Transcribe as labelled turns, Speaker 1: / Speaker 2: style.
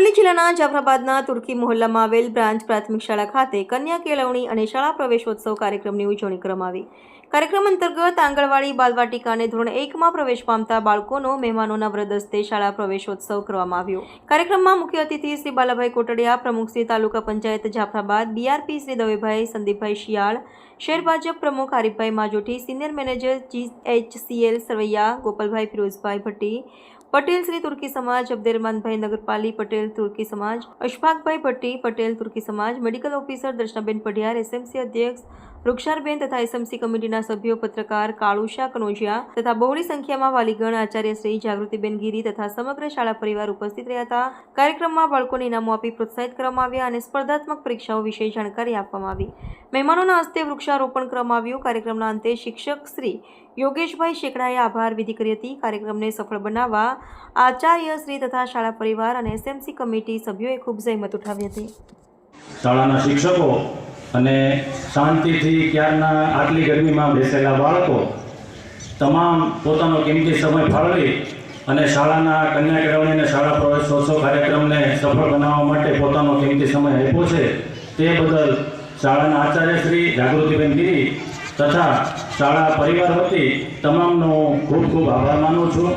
Speaker 1: અરવલ્લી જિલ્લાના જાફરાબાદના તુર્કી મહોલ્લામાં આવેલ બ્રાન્ચ પ્રાથમિક શાળા ખાતે કન્યા કેળવણી અને શાળા પ્રવેશોત્સવ કાર્યક્રમની ઉજવણી કરવામાં આવી. કાર્યક્રમ અંતર્ગત આંગણવાડી બાલવાટિકાને ધોરણ એકમાં પ્રવેશ પામતા બાળકોનો, મહેમાનોના વ્રદસ્તે શાળા પ્રવેશોત્સવ કરવામાં આવ્યો. કાર્યક્રમમાં મુખ્ય અતિથિ શ્રી બાલાભાઈ કોટડિયા, પ્રમુખ શ્રી તાલુકા પંચાયત જાફરાબાદ બીઆરપી શ્રી દવેભાઈ, સંદીપભાઈ શિયાળ, શહેર ભાજપ પ્રમુખ Arifbhai Majothi, senior manager GHCL Sarvaiya, Gopalbhai Firozbhai Bhatti, Patel Shri Turki સમાજ અબ્દેરમાનભાઈ નગરપાલી, પટેલ તુર્કી સમાજ. અશફાકભાઈ ભટ્ટી પટેલ તુર્કી સમાજ. Medical officer Darshanaben Padhiyar SMC અધ્યક્ષ વૃક્ષારબેન તથા એસએમસી કમિટીના સભ્યો પત્રકાર કાળુશા કનોજિયા તથા બહોળી સંખ્યામાં વાલીગણ આચાર્ય શ્રી જાગૃતિબેન ગીરી તથા સમગ્ર શાળા પરિવાર ઉપસ્થિત રહ્યા હતા. કાર્યક્રમમાં બાળકોને ઇનામો આપી પ્રોત્સાહિત કરવામાં આવ્યા અને સ્પર્ધાત્મક પરીક્ષાઓ વિશે જાણકારી આપવામાં આવી. મહેમાનોના હસ્તે વૃક્ષારોપણ કરવામાં આવ્યું. કાર્યક્રમના અંતે શિક્ષક શ્રી યોગેશભાઈ શેકડાએ આભાર વિધિ કરી હતી. કાર્યક્રમને સફળ બનાવવા આચાર્ય શ્રી તથા શાળા પરિવાર અને એસએમસી કમિટી સભ્યોએ ખૂબ જહેમત ઉઠાવી હતી.
Speaker 2: શાળાના શિક્ષકો અને શાંતિથી ક્યારના આટલી ગરમીમાં બેસેલા બાળકો તમામ પોતાનો કિંમતી સમય ફાળવી અને શાળાના કન્યા કેળવણી શાળા પ્રવેશોત્સવ કાર્યક્રમને સફળ બનાવવા માટે પોતાનો કિંમતી સમય આપ્યો છે. તે બદલ શાળાના આચાર્ય શ્રી જાગૃતિબેન ગીરી તથા શાળા પરિવાર વતી તમામનો ખૂબ ખૂબ આભાર માનું છું.